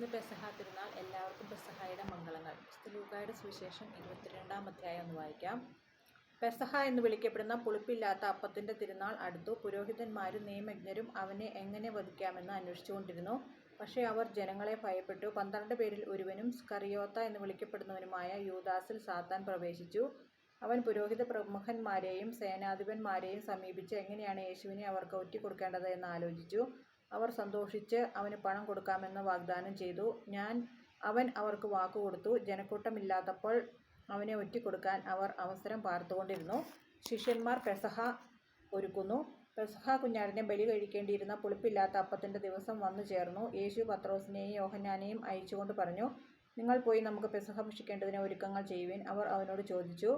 ഇന്ന് പെസഹ തിരുനാൾ എല്ലാവർക്കും പെസഹായുടെ മംഗളങ്ങൾ. ലൂക്കായുടെ സുവിശേഷം ഇരുപത്തിരണ്ടാം അധ്യായം ഒന്ന് വായിക്കാം. പെസഹ എന്ന് വിളിക്കപ്പെടുന്ന പുളിപ്പില്ലാത്ത അപ്പത്തിന്റെ തിരുനാൾ അടുത്തു പുരോഹിതന്മാരും നിയമജ്ഞരും അവനെ എങ്ങനെ വധിക്കാമെന്ന് അന്വേഷിച്ചുകൊണ്ടിരുന്നു. പക്ഷേ അവർ ജനങ്ങളെ ഭയപ്പെട്ടു. പന്ത്രണ്ട് പേരിൽ ഒരുവനും സ്കറിയോത്ത എന്ന് വിളിക്കപ്പെടുന്നവനുമായ യൂദാസിൽ സാത്താൻ പ്രവേശിച്ചു. അവൻ പുരോഹിത പ്രമുഖന്മാരെയും സേനാധിപന്മാരെയും സമീപിച്ച് എങ്ങനെയാണ് യേശുവിനെ അവർക്ക് ഒറ്റിക്കൊടുക്കേണ്ടത് എന്ന് ആലോചിച്ചു. അവർ സന്തോഷിച്ച് അവന് പണം കൊടുക്കാമെന്ന് വാഗ്ദാനം ചെയ്തു. ഞാൻ അവൻ അവർക്ക് വാക്കുകൊടുത്തു ജനക്കൂട്ടമില്ലാത്തപ്പോൾ അവനെ ഒറ്റിക്കൊടുക്കാൻ അവർ അവസരം പാർത്തുകൊണ്ടിരുന്നു. ശിഷ്യന്മാർ പെസഹ ഒരുക്കുന്നു. പെസഹ കുഞ്ഞാടിനെ ബലി കഴിക്കേണ്ടിയിരുന്ന പുളിപ്പില്ലാത്ത അപ്പത്തിന്റെ ദിവസം വന്നു ചേർന്നു. യേശു പത്രോസിനെയും യോഹന്നാനെയും അയച്ചുകൊണ്ട് പറഞ്ഞു നിങ്ങൾ പോയി നമുക്ക് പെസഹ ഭക്ഷിക്കേണ്ടതിന് ഒരുക്കങ്ങൾ ചെയ്യുവിൻ. അവർ അവനോട് ചോദിച്ചു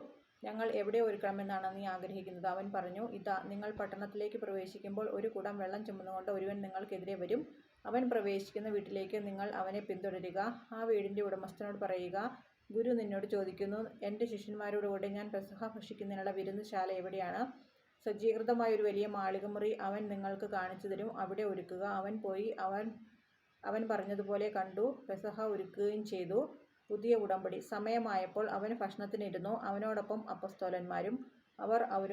ഞങ്ങൾ എവിടെ ഒരുക്കണമെന്നാണ് നീ ആഗ്രഹിക്കുന്നത്. അവൻ പറഞ്ഞു ഇതാ നിങ്ങൾ പട്ടണത്തിലേക്ക് പ്രവേശിക്കുമ്പോൾ ഒരു കുടം വെള്ളം ചുമന്നുകൊണ്ട് ഒരുവൻ നിങ്ങൾക്കെതിരെ വരും. അവൻ പ്രവേശിക്കുന്ന വീട്ടിലേക്ക് നിങ്ങൾ അവനെ പിന്തുടരുക. ആ വീടിന്റെ ഉടമസ്ഥനോട് പറയുക ഗുരു നിന്നോട് ചോദിക്കുന്നു എന്റെ ശിഷ്യന്മാരോടുകൂടെ ഞാൻ പെസഹ ഭക്ഷിക്കുന്നതിനുള്ള വിരുന്നുശാല എവിടെയാണ്? സജ്ജീകൃതമായ ഒരു വലിയ മാളികമുറി അവൻ നിങ്ങൾക്ക് കാണിച്ചു തരും. അവിടെ ഒരുക്കുക. അവൻ പോയി അവൻ അവൻ പറഞ്ഞതുപോലെ കണ്ടു പെസഹ ഒരുക്കുകയും ചെയ്തു. പുതിയ ഉടമ്പടി. സമയമായപ്പോൾ അവൻ ഭക്ഷണത്തിനിരുന്നു. അവനോടൊപ്പം അപ്പസ്തോലന്മാരും അവർ അവർ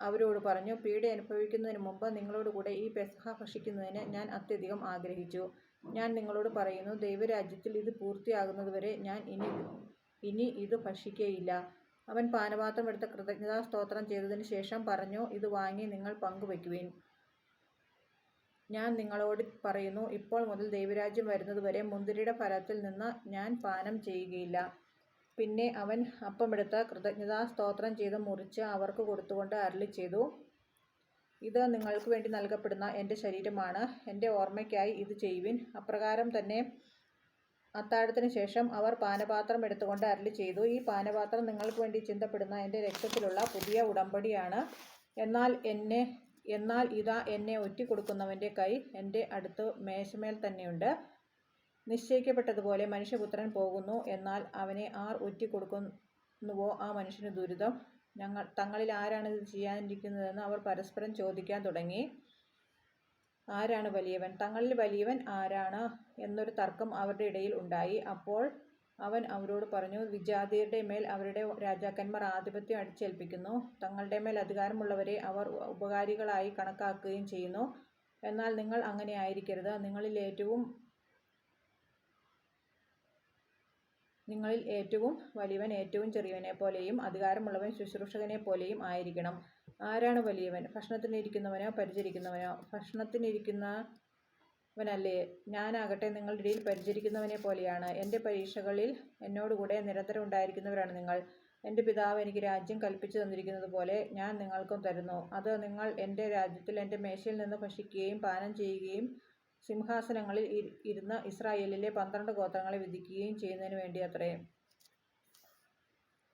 അവരോട് പറഞ്ഞു പീഡ അനുഭവിക്കുന്നതിന് മുമ്പ് നിങ്ങളോട് കൂടെ ഈ പെസഹ ഭക്ഷിക്കുന്നതിന് ഞാൻ അത്യധികം ആഗ്രഹിച്ചു. ഞാൻ നിങ്ങളോട് പറയുന്നു ദൈവരാജ്യത്തിൽ ഇത് പൂർത്തിയാകുന്നതുവരെ ഞാൻ ഇനി ഇനി ഇത് ഭക്ഷിക്കുകയില്ല അവൻ പാനപാത്രം എടുത്ത കൃതജ്ഞതാ സ്തോത്രം ചെയ്തതിന് ശേഷം പറഞ്ഞു ഇത് വാങ്ങി നിങ്ങൾ പങ്കുവയ്ക്കുവിൻ. ഞാൻ നിങ്ങളോട് പറയുന്നു ഇപ്പോൾ മുതൽ ദൈവരാജ്യം വരുന്നതുവരെ മുന്തിരിയുടെ ഫലത്തിൽ നിന്ന് ഞാൻ പാനം ചെയ്യുകയില്ല. പിന്നെ അവൻ അപ്പമെടുത്ത് കൃതജ്ഞതാ സ്തോത്രം ചെയ്ത് മുറിച്ച് അവർക്ക് കൊടുത്തുകൊണ്ട് അരളി ചെയ്തു. ഇത് നിങ്ങൾക്ക് വേണ്ടി നൽകപ്പെടുന്ന എന്റെ ശരീരമാണ്. എന്റെ ഓർമ്മയ്ക്കായി ഇത് ചെയ്യുവിൻ. അപ്രകാരം തന്നെ അത്താഴത്തിന് ശേഷം അവർ പാനപാത്രം എടുത്തുകൊണ്ട് അരളി ചെയ്തു. ഈ പാനപാത്രം നിങ്ങൾക്ക് വേണ്ടി ചിന്തപ്പെടുന്ന എന്റെ രക്തത്തിലുള്ള പുതിയ ഉടമ്പടിയാണ്. എന്നാൽ എന്നെ എന്നാൽ ഇതാ എന്നെ ഒറ്റിക്കൊടുക്കുന്നവന്റെ കൈ എന്റെ അടുത്ത് മേശമേൽ തന്നെയുണ്ട്. നിശ്ചയിക്കപ്പെട്ടതുപോലെ മനുഷ്യപുത്രൻ പോകുന്നു. എന്നാൽ അവനെ ആർ ഒറ്റിക്കൊടുക്കുന്നുവോ ആ മനുഷ്യന് ദുരിതം? ഞങ്ങൾ തങ്ങളിൽ ആരാണ് ഇത് ചെയ്യാനിരിക്കുന്നതെന്ന് അവർ പരസ്പരം ചോദിക്കാൻ തുടങ്ങി. ആരാണ് വലിയവൻ? തങ്ങളിൽ വലിയവൻ ആരാണ്? എന്നൊരു തർക്കം അവരുടെ ഇടയിൽ ഉണ്ടായി. അപ്പോൾ അവൻ അവരോട് പറഞ്ഞു വിജാതിയരുടെ മേൽ അവരുടെ രാജാക്കന്മാർ ആധിപത്യം അടിച്ചേൽപ്പിക്കുന്നു. തങ്ങളുടെ മേൽ അധികാരമുള്ളവരെ അവർ ഉപകാരികളായി കണക്കാക്കുകയും ചെയ്യുന്നു. എന്നാൽ നിങ്ങൾ അങ്ങനെ ആയിരിക്കരുത്. നിങ്ങളിൽ ഏറ്റവും നിങ്ങളിൽ ഏറ്റവും വലിയവൻ ഏറ്റവും ചെറിയവനെ പോലെയും അധികാരമുള്ളവൻ ശുശ്രൂഷകനെ പോലെയും ആയിരിക്കണം. ആരാണ് വലിയവൻ? ഭക്ഷണത്തിനിരിക്കുന്നവനോ പരിചരിക്കുന്നവനോ? ഭക്ഷണത്തിനിരിക്കുന്നവനല്ലേ ഞാനാകട്ടെ നിങ്ങളുടെ ഇടയിൽ പരിചരിക്കുന്നവനെ പോലെയാണ്. എന്റെ പരീക്ഷകളിൽ എന്നോടുകൂടെ നിരന്തരം ഉണ്ടായിരിക്കുന്നവരാണ് നിങ്ങൾ. എന്റെ പിതാവ് എനിക്ക് രാജ്യം കൽപ്പിച്ചു തന്നിരിക്കുന്നത് പോലെ ഞാൻ നിങ്ങൾക്കും തരുന്നു. അത് നിങ്ങൾ എന്റെ രാജ്യത്തിൽ എന്റെ മേശയിൽ നിന്ന് ഭക്ഷിക്കുകയും പാനം ചെയ്യുകയും സിംഹാസനങ്ങളിൽ ഇരുന്ന് ഇസ്രായേലിലെ പന്ത്രണ്ട് ഗോത്രങ്ങളെ വിധിക്കുകയും ചെയ്യുന്നതിന് വേണ്ടി അത്രേ